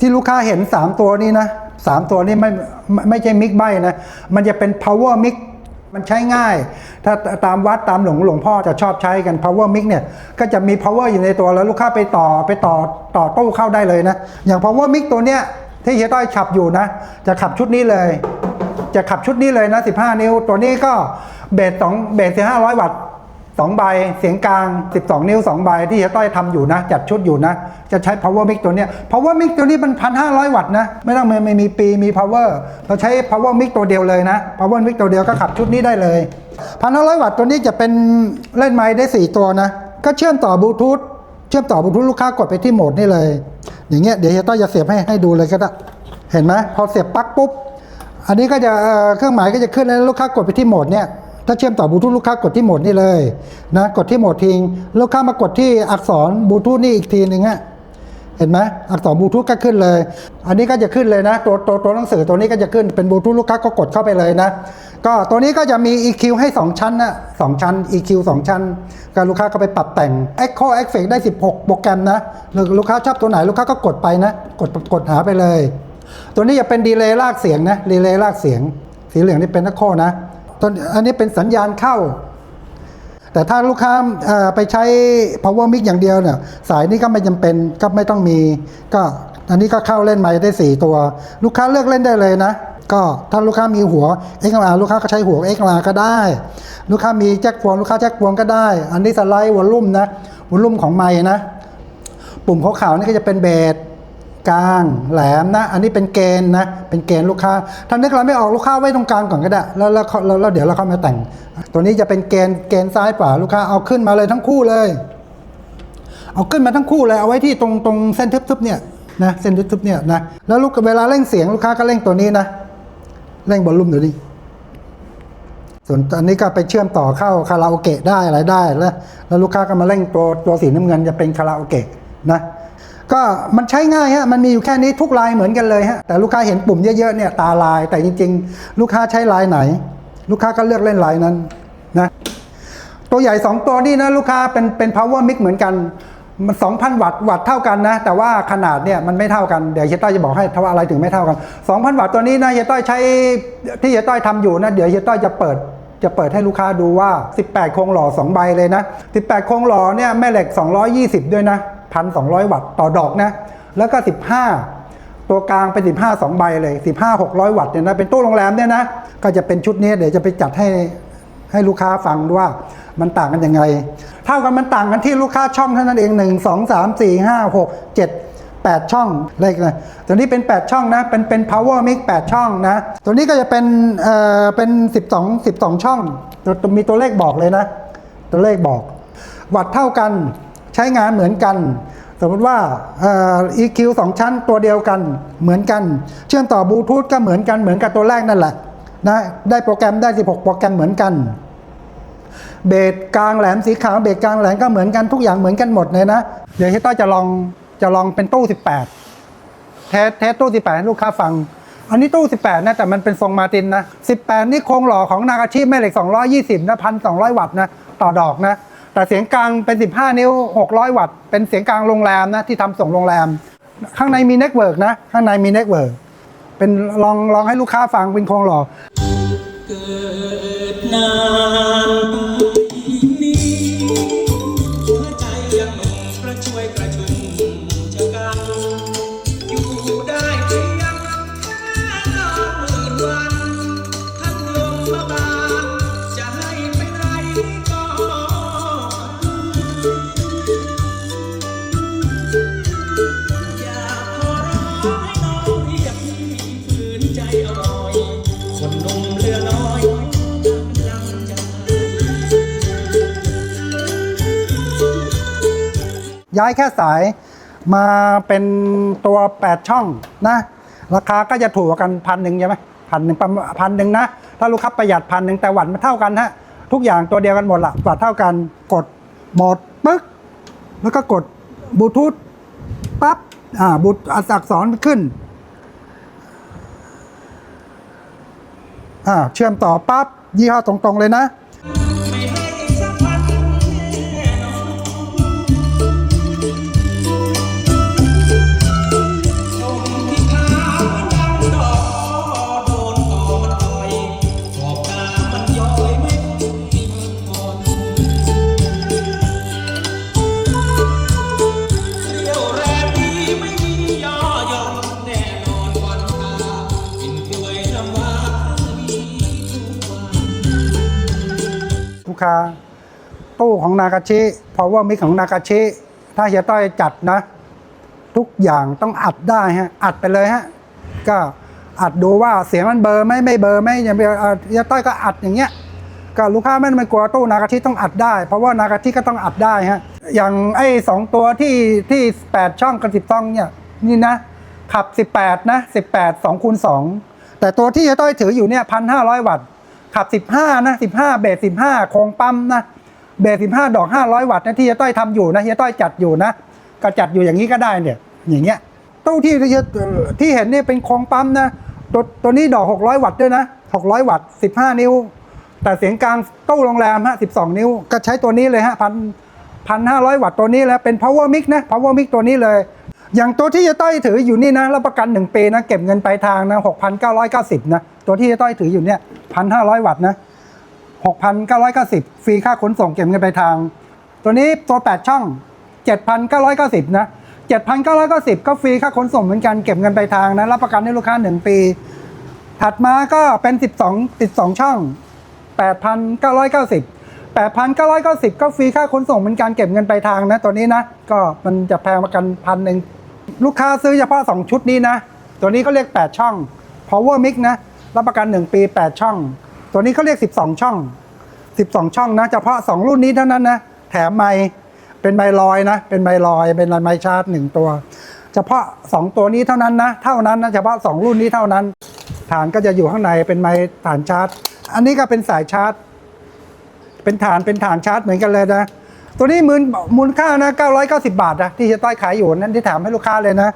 ที่ลูกค้าเห็น 3 ตัวนี้นะสามตัวนี้ไม่ไม่ไม่ใช่มิกใบนะ มันจะเป็น power mix มันใช้ง่าย ถ้าตามวัดตามหลวงหลวงพ่อจะชอบใช้กัน power mix เนี่ย ก็จะมี power อยู่ในตัวแล้วลูกค้าไปต่อไปต่อต่อตู้เข้าได้เลยนะ อย่าง power mix ตัวเนี้ยที่เฮียต้อยขับอยู่นะ จะขับชุดนี้เลย จะขับชุดนี้เลยนะ 15 นิ้ว ตัวนี้ก็เบสสองเบส500วัตต์ สองใบเสียงกลาง 12 นิ้ว 2 ใบที่เฮียต้อยทำอยู่นะ จัดชุดอยู่นะ จะใช้ power mic ตัวเนี้ย power mic ตัวนี้มัน 1,500 วัตต์นะ ไม่ต้องไม่มีปีมี power เราใช้ power mic ตัวเดียวเลยนะ power mic ตัวเดียวก็ขับชุดนี้ได้เลย 1,500 วัตต์ตัวนี้จะเป็นเล่นไม้ได้ 4 ตัวนะ ก็เชื่อมต่อบลูทูธเชื่อมต่อบลูทูธลูกค้ากดไปที่โหมดนี่เลย อย่างเงี้ยเดี๋ยวเฮียต้อยจะเสียบให้ให้ดูเลยก็ได้เห็นไหมพอเสียบปลั๊กปุ๊บอันนี้ก็จะเอ่อเครื่องหมายก็จะขึ้นแล้วลูกค้ากดไปที่โหมดเนี่ย ถ้าเชื่อมต่อบลูทูธลูกค้ากดที่โหมดนี่เลยนะกดที่โหมดทิ้งลูกค้ามากดที่อักษรบลูทูธนี่อีกทีหนึ่งฮะเห็นไหมอักษรบลูทูธก็ขึ้นเลย อันนี้ก็จะขึ้นเลยนะ ตัวตัวตัวหนังสือตัวนี้ก็จะขึ้นเป็นบลูทูธลูกค้าก็กดเข้าไปเลยนะ ก็ตัวนี้ก็จะมี EQ ให้ 2 ชั้นนะสองชั้น EQ 2 ชั้นก็ลูกค้าก็ไปปรับแต่ง Echo Effect ได้ 16 โปรแกรมนะหรือลูกค้าชอบตัวไหนลูกค้าก็กดไปนะ กดกดหาไปเลย ตัวนี้จะเป็นดีเลย์ลากเสียงนะดีเลย์ลากเสียง สีเหลืองนี่เป็นนักโคนะ ตัวอันนี้เป็นสัญญาณเข้า แต่ถ้าลูกค้าไปใช้ power mic อย่างเดียวเนี่ยสายนี้ก็ไม่จำเป็นก็ไม่ต้องมี ก็อันนี้ก็เข้าเล่นไมค์ได้ 4 ตัว ลูกค้าเลือกเล่นได้เลยนะ ก็ถ้าลูกค้ามีหัว XLR ลูกค้าก็ใช้หัว XLR ก็ได้ ลูกค้ามีแจ็คพวงลูกค้าแจ็คพวงก็ได้ อันนี้สไลด์วอลลุ่มนะวอลลุ่มของไมค์นะ ปุ่มขาวๆนี่ก็จะเป็นเบส กลางแหลมนะ อันนี้เป็นเกณฑ์นะ เป็นเกณฑ์ลูกค้า ถ้านึกอะไรไม่ออกลูกค้าไว้ตรงกลางก่อนก็ได้แล้วแล้วแล้วเดี๋ยวเราเข้ามาแต่ง ตัวนี้จะเป็นเกณฑ์เกณฑ์ซ้ายขวาลูกค้าเอาขึ้นมาเลยทั้งคู่เลย เอาขึ้นมาทั้งคู่เลยเอาไว้ที่ตรงตรงเส้นทึบๆเนี่ยนะเส้นทึบๆเนี่ยนะแล้วลูกเวลาเร่งเสียงลูกค้าก็เร่งตัวนี้นะเร่งบอลลุ่มเดี๋ยวนี้ส่วนอันนี้ก็ไปเชื่อมต่อเข้าคาราโอเกะได้อะไรได้แล้วแล้วลูกค้าก็มาเร่งตัวตัวสีน้ำเงินจะเป็นคาราโอเกะนะ ก็มันใช้ง่ายฮะมันมีอยู่แค่นี้ทุกลายเหมือนกันเลยฮะแต่ลูกค้าเห็นปุ่มเยอะๆเนี่ยตาลาย แต่จริง ๆ ลูกค้าใช้ลายไหน ลูกค้าก็เลือกเล่นลายนั้นนะตัวใหญ่ 2 ตัวนี่นะลูกค้าเป็นเป็น power mix เหมือนกันมัน2,000 วัตต์วัตต์เท่ากันนะ แต่ว่าขนาดเนี่ยมันไม่เท่ากัน เดี๋ยวเฮียต้อยจะบอกให้ถ้าว่าอะไรถึงไม่เท่ากัน 2,000 วัตต์ตัวนี้นะเฮียต้อยใช้ที่เฮียต้อยทำอยู่นะเดี๋ยวเฮียต้อยจะเปิดจะเปิดให้ลูกค้าดูว่า 18 โครงหล่อ 2 ใบเลยนะ 18 โครงหล่อเนี่ยแม่เหล็ก 220 ด้วยนะ 1,200 วัตต์ต่อดอกนะ แล้วก็ 15 ตัวกลางเป็น 15 2 ใบเลย 15 600 วัตต์เนี่ยนะ เป็นตู้โรงแรมเนี่ยนะ ก็จะเป็นชุดนี้เดี๋ยวจะไปจัดให้ให้ลูกค้าฟังว่ามันต่างกันยังไง เท่ากันมันต่างกันที่ลูกค้าช่องเท่านั้นเอง 1 2 3 4 5 6 7 8 ช่องเลขนะตัวนี้เป็น 8 ช่องนะ เป็นเป็น power mix 8 ช่องนะ ตัวนี้ก็จะเป็นเอ่อเป็น 12 12 ช่อง มีตัวเลขบอกเลยนะ ตัวเลขบอก วัดเท่ากัน ใช้งานเหมือนกัน สมมติว่า EQ 2ชั้นตัวเดียวกันเหมือนกัน เชื่อมต่อบลูทูธก็เหมือนกันเหมือนกับตัวแรกนั่นแหละนะได้โปรแกรมได้ 16 โปรแกรมเหมือนกัน เบสกลางแหลมสีขาวเบสกลางแหลมก็เหมือนกันทุกอย่างเหมือนกันหมดเลยนะ เดี๋ยวเฮยต้อยจะลองจะลองเป็นตู้ 18 เทสเทสตู้ 18 ให้ลูกค้าฟัง อันนี้ตู้ 18 นะ แต่มันเป็นทรงมาตินนะ 18 นี่โครงหล่อของนากาชิแม่เหล็ก 220 นะ 1,200 วัตต์นะ ต่อดอกนะ แต่เสียงกลางเป็น 15 นิ้ว 600 วัตต์ เป็นเสียงกลางโรงแรมนะที่ทำส่งโรงแรม ข้างในมีเน็ตเวิร์กนะ ข้างในมีเน็ตเวิร์กเป็นลองลองให้ลูกค้าฟังเป็นคงหล่อเกิดนานนี้หัวใจยังหนุ่มกระชวยกระชุมชะกันอยู่ได้เพียงแค่หมื่นวันท่านลงมาบา ย้ายแค่สายมาเป็นตัว 8 ช่องนะ ราคาก็จะถูกกันพันหนึ่งใช่ไหมพันหนึ่งประมาณพันหนึ่งนะ ถ้าลูกค้าประหยัดพันหนึ่งแต่วัตต์มันเท่ากันฮะทุกอย่างตัวเดียวกันหมดละวัตต์เท่ากันกดโหมดปึ๊กแล้วก็กดบลูทูธปั๊บอ่าบลูอักษรขึ้นอ่าเชื่อมต่อปั๊บยี่ห้อตรงๆเลยนะ ค้าตู้ของนากาชิ power mix ของนากาชิ ถ้าเฮียต้อยจัดนะ ทุกอย่างต้องอัดได้ฮะ อัดไปเลยฮะ ก็อัดดูว่าเสียงมันเบอร์ไหมไม่เบอร์ไหมอย่างเดียวเฮียต้อยก็อัดอย่างเงี้ยก็ลูกค้าไม่ต้องไปกลัวตู้นากาชิต้องอัดได้ เพราะว่านากาชิก็ต้องอัดได้ฮะ อย่างไอ้สองตัวที่ที่แปดช่องกับสิบช่องเนี่ยนี่นะขับ 18 นะ 18 2คูณ2แต่ตัวที่เฮียต้อยถืออยู่เนี่ย 1,500 วัตต์ ขับ 15 นะ 15 เบส 15 โครงปั๊มนะ เบส 15 ดอก 500 วัตต์นะที่เฮียต้อยทำอยู่นะเฮียต้อยจัดอยู่นะ ก็จัดอยู่อย่างนี้ก็ได้เนี่ย อย่างเงี้ยตู้ที่ที่ที่เห็นเนี่ยเป็นโครงปั๊มนะ ตัวตัวนี้ดอก 600 วัตต์ด้วยนะ 600 วัตต์ 15 นิ้ว แต่เสียงกลางตู้โรงแรมฮะ 12 นิ้ว ก็ใช้ตัวนี้เลยฮะพันพันห้าร้อยวัตต์ตัวนี้แล้วเป็น power mix นะ power mix ตัวนี้เลย อย่างตัวที่จะต้อยถืออยู่นี่นะรับประกัน 1 ปีนะ เก็บเงินปลายทางนะ6,990 นะ ตัวที่จะต้อยถืออยู่เนี่ย1,500 วัตต์นะ 6,990 ฟรีค่าขนส่งเก็บเงินปลายทาง ตัวนี้ตัว 8 ช่อง 7,990 นะ 7,990 ก็ฟรีค่าขนส่งเหมือนกันเก็บเงินปลายทางนะรับประกันให้ลูกค้า 1 ปี ถัดมาก็เป็น 12 12 ช่อง 8,990 8,990 ก็ฟรีค่าขนส่งเหมือนกันเก็บเงินปลายทางนะตัวนี้นะ ก็มันจะแพงประกันพันหนึ่ง ลูกค้าซื้อเฉพาะ 2 ชุดนี้นะ ตัวนี้เขาเรียก 8 ช่อง power mix นะ รับประกัน 1 ปี 8 ช่อง ตัวนี้เขาเรียก 12 ช่อง 12 ช่องนะเฉพาะ 2 รุ่นนี้เท่านั้นนะ แถมไมเป็นไมลอยนะ เป็นไมลอย เป็นไมค์ชาร์จ1ตัว เฉพาะ 2 ตัวนี้เท่านั้นนะ เท่านั้นนะ เฉพาะ 2 รุ่นนี้เท่านั้น ฐานก็จะอยู่ข้างใน เป็นไมค์ฐานชาร์จ อันนี้ก็เป็นสายชาร์จ เป็นฐาน เป็นฐานชาร์จเหมือนกันเลยนะ ตัวนี้มูลมูลค่านะ990 บาทนะที่จะต้อยขายอยู่นั่นที่ถามให้ลูกค้าเลยนะ